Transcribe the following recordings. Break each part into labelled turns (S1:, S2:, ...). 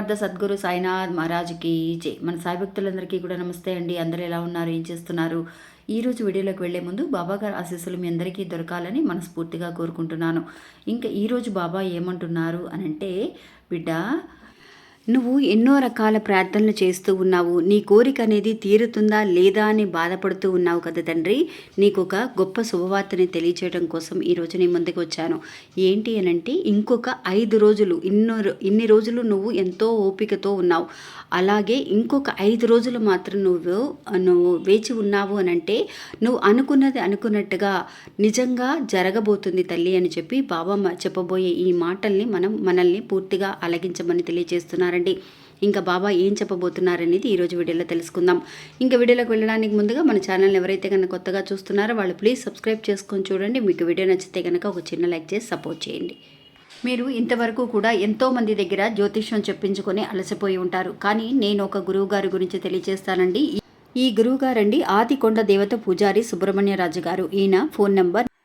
S1: సమర్థ సద్గురు సాయినాథ్ మహారాజుకి జై. మన సాయి భక్తులందరికీ కూడా నమస్తే అండి. అందరూ ఎలా ఉన్నారు? ఏం చేస్తున్నారు? ఈ రోజు వీడియోలోకి వెళ్ళే ముందు బాబా గారి ఆశీస్సులు మీ అందరికీ దొరకాలని మనస్ఫూర్తిగా కోరుకుంటున్నాను. ఇంకా ఈరోజు బాబా ఏమంటున్నారు అని అంటే బిడ్డ నువ్వు ఎన్నో రకాల ప్రార్థనలు చేస్తూ ఉన్నావు. నీ కోరిక అనేది తీరుతుందా లేదా అని బాధపడుతూ ఉన్నావు కదా తండ్రి. నీకు ఒక గొప్ప శుభవార్తని తెలియచేయడం కోసం ఈరోజు నీ ముందుకు వచ్చాను. ఏంటి అని అంటే ఇంకొక ఐదు రోజులు ఇన్నో ఇన్ని రోజులు నువ్వు ఎంతో ఓపికతో ఉన్నావు. అలాగే ఇంకొక ఐదు రోజులు మాత్రం నువ్వు నువ్వు వేచి ఉన్నావు అని అంటే నువ్వు అనుకున్నది అనుకున్నట్టుగా నిజంగా జరగబోతుంది తల్లి అని చెప్పి బాబా చెప్పబోయే ఈ మాటల్ని మనం మనల్ని పూర్తిగా అలగించమని చూడండి. ఇంకా బాబా ఏం చెప్పబోతున్నారనేది ఈరోజు వీడియోలో తెలుసుకుందాం. ఇంకా వీడియోలోకి వెళ్ళడానికి ముందుగా మన ఛానల్ ఎవరైతే కనుక కొత్తగా చూస్తున్నారో వాళ్ళు ప్లీజ్ సబ్స్క్రైబ్ చేసుకొని చూడండి. మీకు వీడియో నచ్చితే కనుక ఒక చిన్న లైక్ చేసి సపోర్ట్ చేయండి. మీరు ఇంతవరకు కూడా ఎంతో మంది దగ్గర జ్యోతిష్యం చెప్పించుకొని అలసిపోయి ఉంటారు. కానీ నేను ఒక గురువు గారి గురించి తెలియజేస్తానండి. ఈ గురువు గారండి ఆదికొండ దేవత పూజారి సుబ్రహ్మణ్యరాజు గారు ఈయన phone number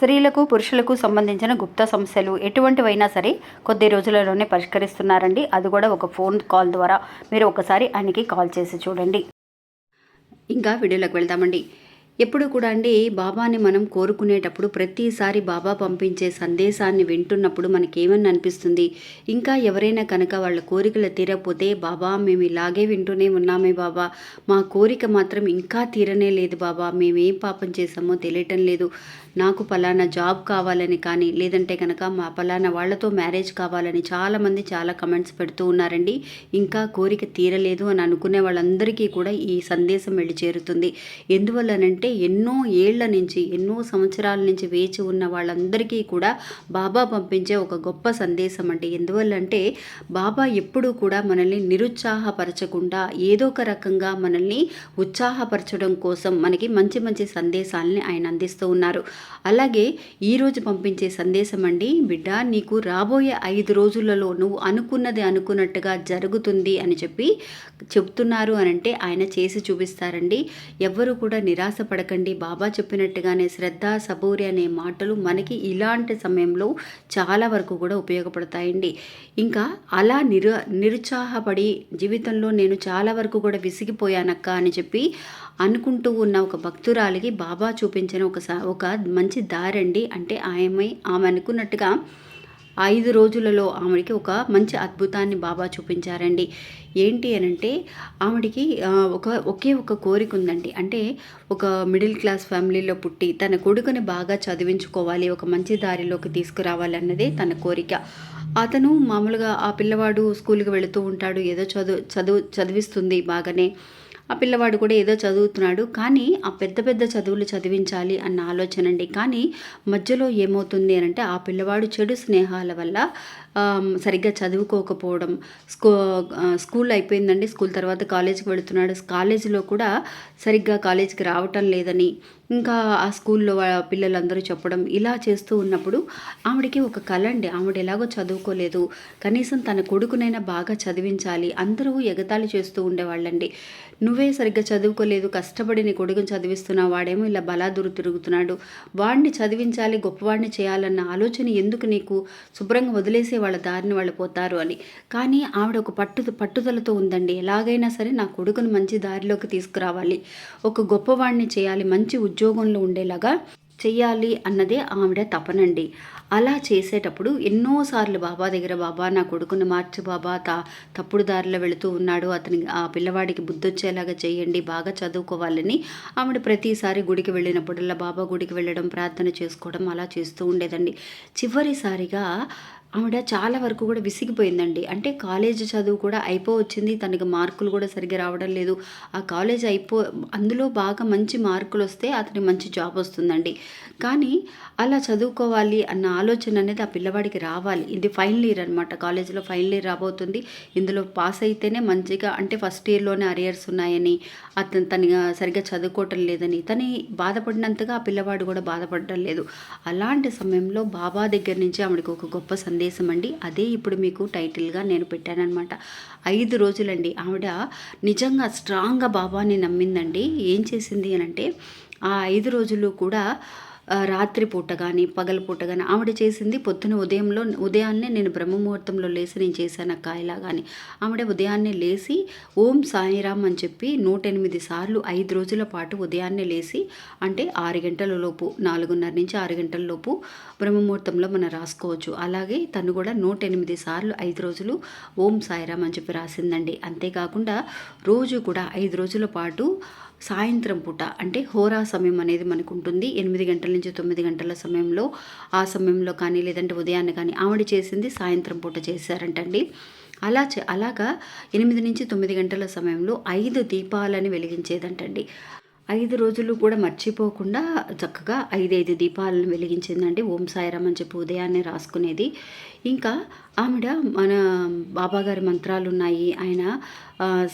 S1: స్త్రీలకు పురుషులకు సంబంధించిన గుప్త సమస్యలు ఎటువంటివైనా సరే కొద్ది రోజులలోనే పరిష్కరిస్తున్నారండి. అది కూడా ఒక ఫోన్ కాల్ ద్వారా. మీరు ఒకసారి ఆయనకి కాల్ చేసి చూడండి. ఇంకా వీడియోలోకి వెళ్దామండి ఎప్పుడు కూడా అండి బాబాని మనం కోరుకునేటప్పుడు ప్రతిసారి బాబా పంపించే సందేశాన్ని వింటున్నప్పుడు మనకేమని అనిపిస్తుంది? ఇంకా ఎవరైనా కనుక వాళ్ళ కోరికలు తీరకపోతే బాబా మేము ఇలాగే వింటూనే ఉన్నామే బాబా. మా కోరిక మాత్రం ఇంకా తీరనే లేదు బాబా. మేమేం పాపం చేసామో తెలియటం లేదు. నాకు పలానా జాబ్ కావాలని కానీ లేదంటే కనుక మా పలానా వాళ్ళతో మ్యారేజ్ కావాలని చాలామంది చాలా కమెంట్స్ పెడుతూ ఉన్నారండి. ఇంకా కోరిక తీరలేదు అని అనుకునే వాళ్ళందరికీ కూడా ఈ సందేశం వెళ్ళి చేరుతుంది. ఎందువల్లనంటే ఎన్నో ఏళ్ళ నుంచి ఎన్నో సంవత్సరాల నుంచి వేచి ఉన్న వాళ్ళందరికీ కూడా బాబా పంపించే ఒక గొప్ప సందేశం అండి. ఎందువల్లంటే బాబా ఎప్పుడూ కూడా మనల్ని నిరుత్సాహపరచకుండా ఏదో ఒక రకంగా మనల్ని ఉత్సాహపరచడం కోసం మనకి మంచి మంచి సందేశాలని ఆయన అందిస్తూ ఉన్నారు. అలాగే ఈరోజు పంపించే సందేశం అండి బిడ్డ నీకు రాబోయే ఐదు రోజులలో నువ్వు అనుకున్నది అనుకున్నట్టుగా జరుగుతుంది అని చెప్పి చెప్తున్నారు అని అంటే ఆయన చేసి చూపిస్తారండి. ఎవ్వరూ కూడా నిరాశ పడకండి. బాబా చెప్పినట్టుగానే శ్రద్ధ సబూరి అనే మాటలు మనకి ఇలాంటి సమయంలో చాలా వరకు కూడా ఉపయోగపడతాయండి. ఇంకా అలా నిరు నిరుత్సాహపడి జీవితంలో నేను చాలా వరకు కూడా విసిగిపోయానక్క అని చెప్పి అనుకుంటూ ఉన్న ఒక భక్తురాలికి బాబా చూపించిన ఒక ఒక మంచి దారండి. అంటే ఆమె ఆమె అనుకున్నట్టుగా ఐదు రోజులలో ఆమెడికి ఒక మంచి అద్భుతాన్ని బాబా చూపించారండి. ఏంటి అనంటే ఆవిడికి ఒక ఒకే ఒక కోరిక ఉందండి. అంటే ఒక మిడిల్ క్లాస్ ఫ్యామిలీలో పుట్టి తన కొడుకుని బాగా చదివించుకోవాలి ఒక మంచి దారిలోకి తీసుకురావాలి అన్నదే తన కోరిక. అతను మామూలుగా ఆ పిల్లవాడు స్కూల్కి వెళుతూ ఉంటాడు ఏదో చదువు చదువు చదివిస్తుంది బాగానే. ఆ పిల్లవాడు కూడా ఏదో చదువుతున్నాడు. కానీ ఆ పెద్ద పెద్ద చదువులు చదివించాలి అన్న ఆలోచన అండి. కానీ మధ్యలో ఏమవుతుంది అని అంటే ఆ పిల్లవాడు చెడు స్నేహాల వల్ల సరిగ్గా చదువుకోకపోవడం స్కూ స్కూల్ అయిపోయిందండి. స్కూల్ తర్వాత కాలేజీకి వెళుతున్నాడు. కాలేజీలో కూడా సరిగ్గా కాలేజీకి రావటం లేదని ఇంకా ఆ స్కూల్లో పిల్లలందరూ చెప్పడం ఇలా చేస్తూ ఉన్నప్పుడు ఆవిడకి ఒక కళ అండి. ఆవిడ ఎలాగో చదువుకోలేదు. కనీసం తన కొడుకునైనా బాగా చదివించాలి. అందరూ ఎగతాళి చేస్తూ ఉండేవాళ్ళండి. నువ్వే సరిగ్గా చదువుకోలేదు. కష్టపడి నీ కొడుకుని చదివిస్తున్నావు. వాడేమో ఇలా బలాదురు తిరుగుతున్నాడు. వాడిని చదివించాలి గొప్పవాడిని చేయాలన్న ఆలోచన ఎందుకు నీకు? శుభ్రంగా వదిలేసే వాళ్ళ దారిని వాళ్ళు పోతారు అని. కానీ ఆవిడ ఒక పట్టు పట్టుదలతో ఉందండి. ఎలాగైనా సరే నా కొడుకును మంచి దారిలోకి తీసుకురావాలి. ఒక గొప్పవాడిని చేయాలి మంచి ఉద్యోగంలో ఉండేలాగా చెయ్యాలి అన్నదే ఆవిడ తపనండి. అలా చేసేటప్పుడు ఎన్నోసార్లు బాబా దగ్గర బాబా నా కొడుకుని మార్చు బాబా తా తప్పుడు దారిలో వెళుతూ ఉన్నాడు. అతని ఆ పిల్లవాడికి బుద్ధొచ్చేలాగా చేయండి బాగా చదువుకోవాలని ఆవిడ ప్రతిసారి గుడికి వెళ్ళినప్పుడల్లా బాబా గుడికి వెళ్ళడం ప్రార్థన చేసుకోవడం అలా చేస్తూ ఉండేదండి. చివరిసారిగా ఆవిడ చాలా వరకు కూడా విసిగిపోయిందండి. అంటే కాలేజ్ చదువు కూడా అయిపోవచ్చింది. తనకి మార్కులు కూడా సరిగ్గా రావడం లేదు. ఆ కాలేజ్ అయిపో అందులో బాగా మంచి మార్కులు వస్తే అతనికి మంచి జాబ్ వస్తుందండి. కానీ అలా చదువుకోవాలి అన్న ఆలోచన అనేది ఆ పిల్లవాడికి రావాలి. ఇది ఫైనల్ ఇయర్ అనమాట కాలేజీలో ఫైనల్ ఇయర్ రాబోతుంది. ఇందులో పాస్ అయితేనే మంచిగా అంటే ఫస్ట్ ఇయర్లోనే అరియర్స్ ఉన్నాయని అతను తనగా సరిగ్గా చదువుకోవటం లేదని తని బాధపడినంతగా ఆ పిల్లవాడు కూడా బాధపడటం లేదు. అలాంటి సమయంలో బాబా దగ్గర నుంచి ఆవిడకి ఒక గొప్ప సందేశం అండి అదే ఇప్పుడు మీకు టైటిల్గా నేను పెట్టానమాట ఐదు రోజులండి. ఆవిడ నిజంగా స్ట్రాంగ్గా బాబాని నమ్మిందండి. ఏం చేసింది అని అంటే ఆ ఐదు రోజులు కూడా రాత్రిపూట రాత్రి పూట కానీ పగలపూట కానీ ఆవిడ చేసింది పొద్దున ఉదయంలో ఉదయాన్నే నేను బ్రహ్మముహూర్తంలో లేచి నేను చేశాను అక్క ఇలా కానీ ఆవిడ ఉదయాన్నే లేచి ఓం సాయిరామ్ అని చెప్పి నూట ఎనిమిది సార్లు ఐదు రోజుల పాటు ఉదయాన్నే లేచి అంటే ఆరు గంటల లోపు నాలుగున్నర నుంచి ఆరు గంటల లోపు బ్రహ్మముహూర్తంలో మనం రాసుకోవచ్చు. అలాగే తను కూడా నూట ఎనిమిది సార్లు ఐదు రోజులు ఓం సాయిరామ్ అని చెప్పి రాసిందండి. అంతేకాకుండా రోజు కూడా ఐదు రోజుల పాటు సాయంత్రం పూట అంటే హోరా సమయం అనేది మనకు ఉంటుంది ఎనిమిది గంటల నుంచి తొమ్మిది గంటల సమయంలో ఆ సమయంలో కానీ లేదంటే ఉదయాన్నే కానీ ఆవిడ చేసింది సాయంత్రం పూట చేశారంటండి. అలా చే అలాగా ఎనిమిది నుంచి తొమ్మిది గంటల సమయంలో ఐదు దీపాలని వెలిగించేదంటండి. ఐదు రోజులు కూడా మర్చిపోకుండా చక్కగా ఐదైదు దీపాలను వెలిగించిందండి. ఓం సాయిరామ్ అని చెప్పి ఉదయాన్నే రాసుకునేది. ఇంకా ఆవిడ మన బాబాగారి మంత్రాలు ఉన్నాయి. ఆయన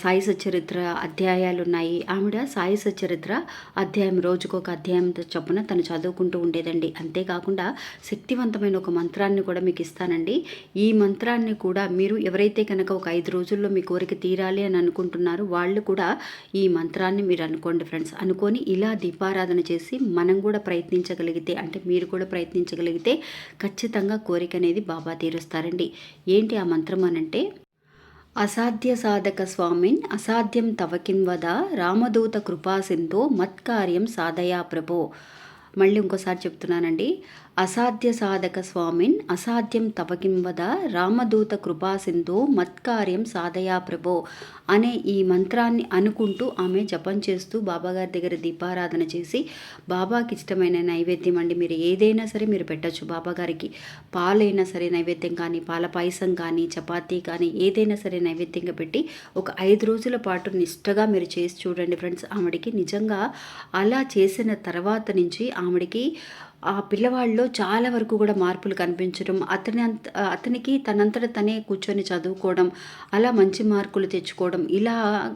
S1: సాయి సచరిత్ర అధ్యాయాలు ఉన్నాయి. ఆవిడ సాయి సచరిత్ర అధ్యాయం రోజుకు ఒక అధ్యాయం చొప్పున తను చదువుకుంటూ ఉండేదండి. అంతేకాకుండా శక్తివంతమైన ఒక మంత్రాన్ని కూడా మీకు ఇస్తానండి. ఈ మంత్రాన్ని కూడా మీరు ఎవరైతే కనుక ఒక ఐదు రోజుల్లో మీ కోరిక తీరాలి అని అనుకుంటున్నారో వాళ్ళు కూడా ఈ మంత్రాన్ని మీరు అనుకోండి ఫ్రెండ్స్. అనుకొని ఇలా దీపారాధన చేసి మనం కూడా ప్రయత్నించగలిగితే అంటే మీరు కూడా ప్రయత్నించగలిగితే ఖచ్చితంగా కోరిక అనేది బాబా తీరుస్తారండి. ఏంటి ఆ మంత్రం అనంటే అసాధ్య సాధక స్వామిన్ అసాధ్యం తవకిన్వద రామదూత కృపాసింతో మత్కార్యం సాధయా ప్రభో. మళ్ళీ ఇంకోసారి చెప్తున్నానండి అసాధ్య సాధక స్వామిన్ అసాధ్యం తవకింవద రామదూత కృపా మత్కార్యం సాధయా ప్రభో అనే ఈ మంత్రాన్ని అనుకుంటూ ఆమె జపం చేస్తూ బాబాగారి దగ్గర దీపారాధన చేసి బాబాకి ఇష్టమైన నైవేద్యం అండి మీరు ఏదైనా సరే మీరు పెట్టచ్చు. బాబాగారికి పాలైనా సరే నైవేద్యం కానీ పాల పాయసం కానీ చపాతీ కానీ ఏదైనా సరే నైవేద్యంగా పెట్టి ఒక ఐదు రోజుల పాటు నిష్టగా మీరు చేసి చూడండి ఫ్రెండ్స్. ఆవిడకి నిజంగా అలా చేసిన తర్వాత నుంచి ఆమెడికి ఆ పిల్లవాళ్ళలో చాలా వరకు కూడా మార్పులు కనిపించడం అతని అంత అతనికి తనంతట తనే కూర్చొని చదువుకోవడం అలా మంచి మార్కులు తెచ్చుకోవడం ఇలా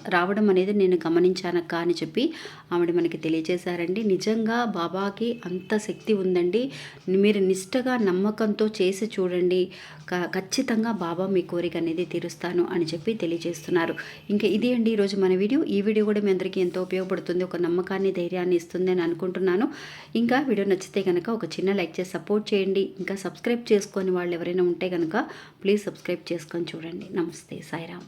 S1: రావడం అనేది నేను గమనించానక్క అని చెప్పి ఆవిడ మనకి తెలియజేశారండి. నిజంగా బాబాకి అంత శక్తి ఉందండి. మీరు నిష్టగా నమ్మకంతో చేసి చూడండి. క- ఖచ్చితంగా బాబా మీ కోరిక అనేది తీరుస్తాను అని చెప్పి తెలియజేస్తున్నారు. ఇంకా ఇది అండి ఈరోజు మన వీడియో. ఈ వీడియో కూడా మీ అందరికీ ఎంతో ఉపయోగపడుతుంది ఒక నమ్మకాన్ని ధైర్యాన్ని ఇస్తుంది అని అనుకుంటున్నాను. ఇంకా వీడియో నచ్చితే కనుక కనుక ఒక చిన్న లైక్ చేసి సపోర్ట్ చేయండి. ఇంకా సబ్స్క్రైబ్ చేసుకొని వాళ్ళు ఎవరైనా ఉంటే కనుక ప్లీజ్ సబ్స్క్రైబ్ చేసుకొని చూడండి. నమస్తే. సాయిరామ్.